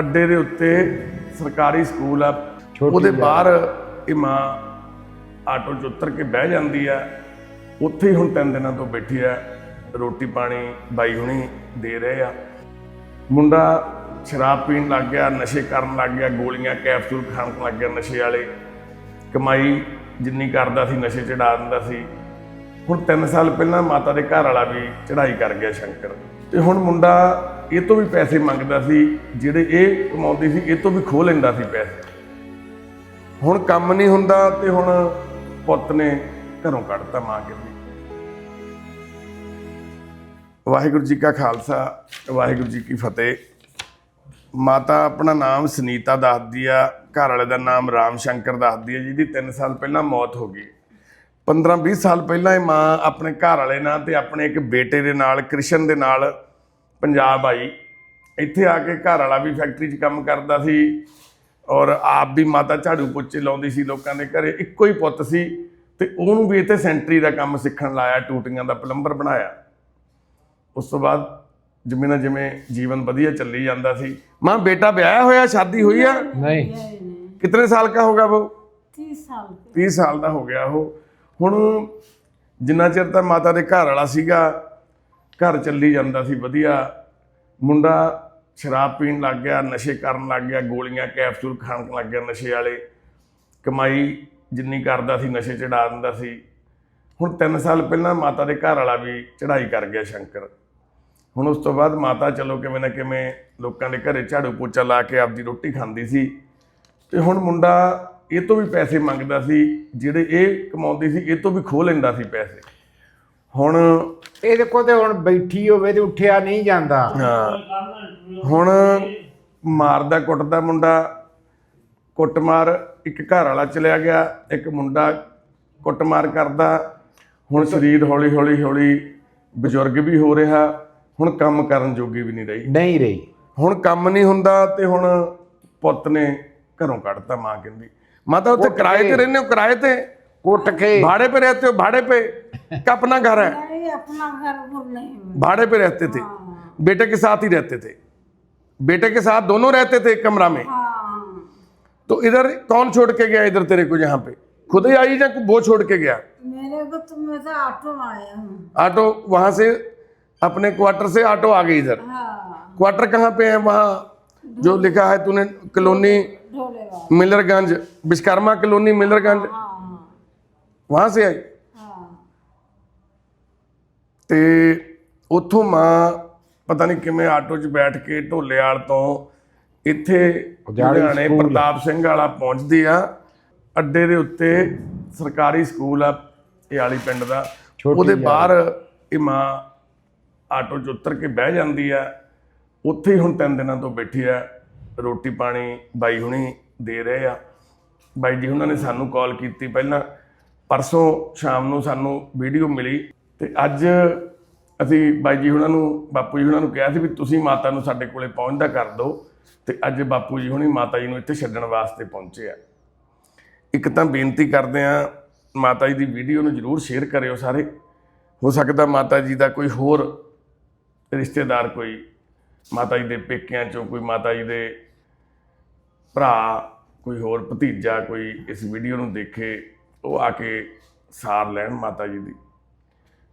ਅੱਡੇ ਦੇ ਉੱਤੇ ਸਰਕਾਰੀ ਸਕੂਲ ਆ। ਉਹਦੇ। ਬਾਹਰ ਇਹ ਮਾਂ ਆਟੋ 'ਚ ਉਤਰ ਕੇ ਬਹਿ ਜਾਂਦੀ ਆ। ਉੱਥੇ ਹੀ ਹੁਣ ਤਿੰਨ ਦਿਨਾਂ ਤੋਂ ਬੈਠੀ ਆ। ਰੋਟੀ ਪਾਣੀ ਬਾਈ ਹੁਣੀ ਦੇ ਰਹੇ ਆ। ਮੁੰਡਾ ਸ਼ਰਾਬ ਪੀਣ ਲੱਗ ਗਿਆ ਨਸ਼ੇ ਕਰਨ ਲੱਗ ਗਿਆ ਗੋਲੀਆਂ ਕੈਪਸੂਲ ਖਾਣ ਲੱਗ ਗਿਆ ਨਸ਼ੇ ਵਾਲੇ। ਕਮਾਈ ਜਿੰਨੀ ਕਰਦਾ ਸੀ ਨਸ਼ੇ ਚੜਾ ਦਿੰਦਾ ਸੀ। ਹੁਣ 3 ਸਾਲ ਪਹਿਲਾਂ ਮਾਤਾ ਦੇ ਘਰ ਵਾਲਾ ਵੀ ਚੜ੍ਹਾਈ ਕਰ ਗਿਆ ਸ਼ੰਕਰ। ਤੇ ਹੁਣ ਮੁੰਡਾ ਇਹ ਤੋਂ ਵੀ ਪੈਸੇ ਮੰਗਦਾ ਸੀ, ਜਿਹੜੇ ਇਹ ਕਮਾਉਂਦੇ ਸੀ, ਇਹ ਤੋਂ ਵੀ ਖੋਹ ਲੈਂਦਾ ਸੀ ਪੈਸੇ। ਹੁਣ ਕੰਮ ਨਹੀਂ ਹੁੰਦਾ ਤੇ ਹੁਣ ਪੁੱਤ ਨੇ ਘਰੋਂ ਕੱਢਤਾ ਮਾਂ ਕਹਿੰਦੀ ਵਾਹਿਗੁਰੂ ਜੀ ਕਾ ਖਾਲਸਾ, ਵਾਹਿਗੁਰੂ ਜੀ ਕੀ ਫਤਿਹ। ਮਾਤਾ ਆਪਣਾ ਨਾਮ ਸੁਨੀਤਾ ਦੱਸਦੀ ਆ, ਘਰ ਵਾਲੇ ਦਾ ਨਾਮ ਰਾਮ ਸ਼ੰਕਰ ਦੱਸਦੀ ਆ, ਜਿਹਦੀ 3 ਸਾਲ ਪਹਿਲਾਂ ਮੌਤ ਹੋ ਗਈ। 15-20 ਸਾਲ ਪਹਿਲਾਂ ਇਹ ਮਾਂ ਆਪਣੇ ਘਰ ਵਾਲੇ ਨਾਲ ਤੇ ਆਪਣੇ ਇੱਕ ਬੇਟੇ ਦੇ ਨਾਲ, ਕ੍ਰਿਸ਼ਨ ਦੇ ਨਾਲ ਪੰਜਾਬ ਆਈ। ਇੱਥੇ ਆ ਕੇ ਘਰ ਵਾਲਾ ਵੀ ਫੈਕਟਰੀ 'ਚ ਕੰਮ ਕਰਦਾ ਸੀ ਔਰ ਆਪ ਵੀ ਮਾਤਾ ਝਾੜੂ ਪੋਚੇ ਲਾਉਂਦੀ ਸੀ ਲੋਕਾਂ ਦੇ ਘਰੇ। ਇੱਕੋ ਹੀ ਪੁੱਤ ਸੀ ਤੇ ਉਹਨੂੰ ਵੀ ਇੱਥੇ ਸੈਂਟਰੀ ਦਾ ਕੰਮ ਸਿੱਖਣ ਲਾਇਆ ਟੂਟੀਆਂ ਦਾ ਪਲੰਬਰ ਬਣਾਇਆ। ਉਸ ਤੋਂ ਬਾਅਦ ਜਿਵੇਂ ਨਾ ਜਿਵੇਂ ਜੀਵਨ ਵਧੀਆ ਚੱਲੀ ਜਾਂਦਾ ਸੀ। ਮਾਂ ਬੇਟਾ ਵਿਆਹਿਆ ਹੋਇਆ ਸ਼ਾਦੀ ਹੋਈ ਆ? ਨਹੀਂ। ਕਿੰਨੇ ਸਾਲ ਦਾ ਹੋਗਾ ਉਹ 30 ਸਾਲ 30 ਸਾਲ ਦਾ ਹੋ ਗਿਆ ਉਹ। ਹੁਣ ਜਿੰਨਾ ਚਿਰ ਤਾਂ ਮਾਤਾ ਦੇ ਘਰ ਵਾਲਾ ਸੀਗਾ ਘਰ ਚੱਲੀ ਜਾਂਦਾ ਸੀ, ਵਧੀਆ। ਮੁੰਡਾ ਸ਼ਰਾਬ ਪੀਣ ਲੱਗ ਗਿਆ, ਨਸ਼ੇ ਕਰਨ ਲੱਗ ਗਿਆ, ਗੋਲੀਆਂ ਕੈਪਸੂਲ ਖਾਣ ਲੱਗ ਗਿਆ ਨਸ਼ੇ ਵਾਲੇ। ਕਮਾਈ ਜਿੰਨੀ ਕਰਦਾ ਸੀ, ਨਸ਼ੇ ਚੜਾ ਦਿੰਦਾ ਸੀ। ਹੁਣ 3 ਸਾਲ ਪਹਿਲਾਂ ਮਾਤਾ ਦੇ ਘਰ ਵਾਲਾ ਵੀ ਚੜ੍ਹਾਈ ਕਰ ਗਿਆ ਸ਼ੰਕਰ। ਹੁਣ ਉਸ ਤੋਂ ਬਾਅਦ ਮਾਤਾ ਚਲੋ ਕਿਵੇਂ ਨਾ ਕਿਵੇਂ ਲੋਕਾਂ ਦੇ ਘਰੇ ਝਾੜੂ ਪੋਚਾ ਲਾ ਕੇ ਆਪਦੀ ਰੋਟੀ ਖਾਂਦੀ ਸੀ। ਤੇ ਹੁਣ ਮੁੰਡਾ ਇਹ ਤੋਂ ਵੀ ਪੈਸੇ ਮੰਗਦਾ ਸੀ, ਜਿਹੜੇ ਇਹ ਕਮਾਉਂਦੀ ਸੀ, ਇਹ ਤੋਂ ਵੀ ਖੋਹ ਲੈਂਦਾ ਸੀ ਪੈਸੇ। ਹੁਣ ਇਹ ਦੇਖੋ ਤੇ ਹੁਣ ਬੈਠੀ ਹੋਵੇ ਤੇ ਉੱਠਿਆ ਨਹੀਂ ਜਾਂਦਾ। ਹੁਣ ਮਾਰਦਾ ਕੁੱਟਦਾ ਮੁੰਡਾ ਕੁੱਟਮਾਰ ਇੱਕ ਘਰ ਵਾਲਾ ਚਲਿਆ ਗਿਆ ਇੱਕ ਮੁੰਡਾ ਕੁੱਟਮਾਰ ਕਰਦਾ। ਹੁਣ ਸਰੀਰ ਹੌਲੀ ਹੌਲੀ ਹੌਲੀ ਬਜ਼ੁਰਗ ਵੀ ਹੋ ਰਿਹਾ ਹੁਣ ਕੰਮ ਕਰਨ ਜੋਗੀ ਵੀ ਨਹੀਂ ਰਹੀ। ਨਹੀਂ ਰਹੀ। ਹੁਣ ਕੰਮ ਨਹੀਂ ਹੁੰਦਾ ਤੇ ਹੁਣ ਪੁੱਤ ਨੇ ਘਰੋਂ ਕੱਢਤਾ ਮਾਂ ਕਹਿੰਦੀ। ਮਾਤਾ ਉੱਥੇ ਕਿਰਾਏ ਤੇ ਰਹਿੰਦੇ ਹੋ? ਕਿਰਾਏ ਤੇ? कोट के। भाड़े पे रहते हो? भाड़े पे? क्या अपना घर है? अपना घर नहीं भाड़े पे रहते थे? हाँ। बेटे के साथ ही रहते थे? बेटे के साथ दोनों रहते थे एक कमरा में? हाँ। तो इधर कौन छोड़ के गया इधर तेरे को यहाँ पे? खुद ही आई या वो छोड़ के गया? मेरे को तो मैं ऑटो आया ऑटो वहाँ से अपने क्वार्टर से ऑटो आ गई इधर? हाँ। क्वार्टर कहाँ पे है वहाँ? जो लिखा है तूने कॉलोनी मिलरगंज विश्वकर्मा कॉलोनी मिलरगंज। हाँ।, हाँ। वहां से आई हाँ ਤੇ ਉੱਥੋਂ ਮਾਂ ਪਤਾ ਨਹੀਂ ਕਿਵੇਂ ਆਟੋ 'ਚ ਬੈਠ ਕੇ ਢੋਲੇਵਾਲ ਤੋਂ ਇੱਥੇ ਉਜਾੜੀ ਲੁਧਿਆਣੇ ਸਕੂਲ। ਪ੍ਰਤਾਪ ਸਿੰਘ ਵਾਲਾ ਪਹੁੰਚਦੀ ਆ ਅੱਡੇ ਦੇ ਉੱਤੇ ਸਰਕਾਰੀ ਸਕੂਲ ਆ ਇਹ ਵਾਲੀ ਪਿੰਡ ਦਾ ਛੋਟੀ ਉਹਦੇ ਜਿਹੀ ਬਾਹਰ ਇਹ ਮਾਂ ਆਟੋ 'ਚ ਉਤਰ ਕੇ ਬਹਿ ਜਾਂਦੀ ਆ ਉੱਥੇ ਹੀ ਹੁਣ ਤਿੰਨ ਦਿਨਾਂ ਤੋਂ ਬੈਠੀ ਆ ਰੋਟੀ ਪਾਣੀ ਬਾਈ ਹੁਣੀ ਦੇ ਰਹੇ ਆ ਬਾਈ ਜੀ ਉਹਨਾਂ ਨੇ ਸਾਨੂੰ ਕਾਲ ਕੀਤੀ ਪਹਿਲਾਂ ਪਰਸੋਂ ਸ਼ਾਮ ਨੂੰ ਸਾਨੂੰ ਵੀਡੀਓ ਮਿਲੀ ਤੇ ਅੱਜ ਅਸੀਂ ਬਾਈ ਜੀ ਉਹਨਾਂ ਨੂੰ, ਬਾਪੂ ਜੀ ਉਹਨਾਂ ਨੂੰ ਕਿਹਾ ਸੀ ਵੀ ਤੁਸੀਂ ਮਾਤਾ ਨੂੰ ਸਾਡੇ ਕੋਲੇ ਪਹੁੰਚਦਾ ਕਰ ਦਿਓ ਤੇ ਅੱਜ ਬਾਪੂ ਜੀ ਹੁਣੀ ਮਾਤਾ ਜੀ ਨੂੰ ਇੱਥੇ ਛੱਡਣ ਵਾਸਤੇ ਪਹੁੰਚੇ ਆ। ਇੱਕ ਤਾਂ ਬੇਨਤੀ ਕਰਦੇ ਆ ਮਾਤਾ ਜੀ ਦੀ ਵੀਡੀਓ ਨੂੰ ਜਰੂਰ ਸ਼ੇਅਰ ਕਰਿਓ ਸਾਰੇ। ਹੋ ਸਕਦਾ ਮਾਤਾ ਜੀ ਦਾ ਕੋਈ ਹੋਰ ਰਿਸ਼ਤੇਦਾਰ, ਕੋਈ ਮਾਤਾ ਜੀ ਦੇ ਪੇਕਿਆਂ ਚੋਂ, ਕੋਈ ਮਾਤਾ ਜੀ ਦੇ ਭਰਾ, ਕੋਈ ਹੋਰ ਭਤੀਜਾ ਕੋਈ ਇਸ ਵੀਡੀਓ ਨੂੰ ਦੇਖੇ। ਉਹ ਆ ਕੇ ਸਾਰ ਲੈਣ ਮਾਤਾ ਜੀ ਦੀ।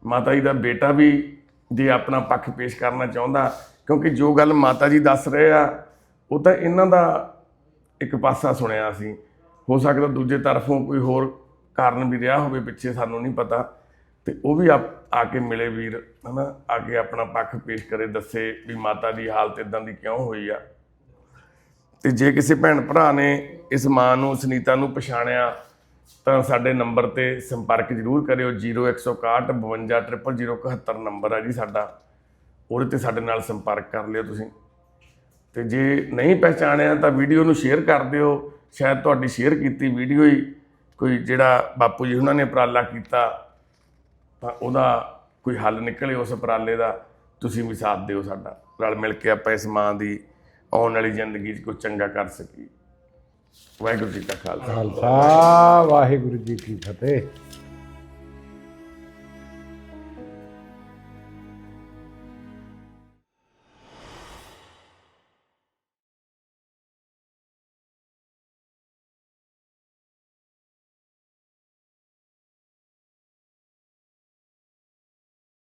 ਮਾਤਾ ਜੀ ਦਾ ਬੇਟਾ ਵੀ ਜੇ ਆਪਣਾ ਪੱਖ ਪੇਸ਼ ਕਰਨਾ ਚਾਹੁੰਦਾ, ਕਿਉਂਕਿ ਜੋ ਗੱਲ ਮਾਤਾ ਜੀ ਦੱਸ ਰਹੇ ਆ, ਉਹ ਤਾਂ ਇਹਨਾਂ ਦਾ ਇੱਕ ਪਾਸਾ ਸੁਣਿਆ ਸੀ। ਹੋ ਸਕਦਾ ਦੂਜੇ ਤਰਫੋਂ ਕੋਈ ਹੋਰ ਕਾਰਨ ਵੀ ਰਿਹਾ ਹੋਵੇ, ਪਿੱਛੇ ਸਾਨੂੰ ਨਹੀਂ ਪਤਾ। ਤੇ ਉਹ ਵੀ ਆ ਆ ਕੇ ਮਿਲੇ ਵੀਰ, ਹਨਾ, ਆ ਕੇ ਆਪਣਾ ਪੱਖ ਪੇਸ਼ ਕਰੇ, ਦੱਸੇ ਵੀ ਮਾਤਾ ਦੀ ਹਾਲਤ ਇਦਾਂ ਦੀ ਕਿਉਂ ਹੋਈ ਆ। ਤੇ ਜੇ ਕਿਸੇ ਭੈਣ ਭਰਾ ਨੇ ਇਸ ਮਾਂ ਨੂੰ, ਸੁਨੀਤਾ ਨੂੰ ਪਛਾਣਿਆ ਤਾਂ ਸਾਡੇ ਨੰਬਰ ਤੇ ਸੰਪਰਕ ਜ਼ਰੂਰ ਕਰਿਓ 0161 520071 ਨੰਬਰ ਆ ਜੀ ਸਾਡਾ। ਉਹਦੇ ਤੇ ਸਾਡੇ ਨਾਲ ਸੰਪਰਕ ਕਰ ਲਿਓ ਤੁਸੀਂ। ਤੇ ਜੇ ਨਹੀਂ ਪਹਿਚਾਣਿਆ ਤਾਂ ਵੀਡੀਓ ਨੂੰ ਸ਼ੇਅਰ ਕਰ ਦਿਓ। ਸ਼ਾਇਦ ਤੁਹਾਡੀ ਸ਼ੇਅਰ ਕੀਤੀ ਵੀਡੀਓ ਹੀ ਕੋਈ ਜਿਹੜਾ ਬਾਪੂ ਜੀ ਉਹਨਾਂ ਨੇ ਉਪਰਾਲਾ ਕੀਤਾ, ਤਾਂ ਉਹਦਾ ਕੋਈ ਹੱਲ ਨਿਕਲੇ ਉਸ ਉਪਰਾਲੇ ਦਾ, ਤੁਸੀਂ ਵੀ ਸਾਥ ਦਿਓ ਸਾਡਾ। ਰਲ ਮਿਲ ਕੇ ਆਪਾਂ ਇਸ ਮਾਂ ਦੀ ਆਉਣ ਵਾਲੀ ਜ਼ਿੰਦਗੀ 'ਚ ਕੁਝ ਚੰਗਾ ਕਰ ਸਕੀਏ। ਵਾਹਿਗੁਰੂ ਜੀ ਕਾ ਖਾਲਸਾ। ਖਾਲਸਾ ਵਾਹਿਗੁਰੂ ਜੀ ਕੀ ਫਤਿਹ।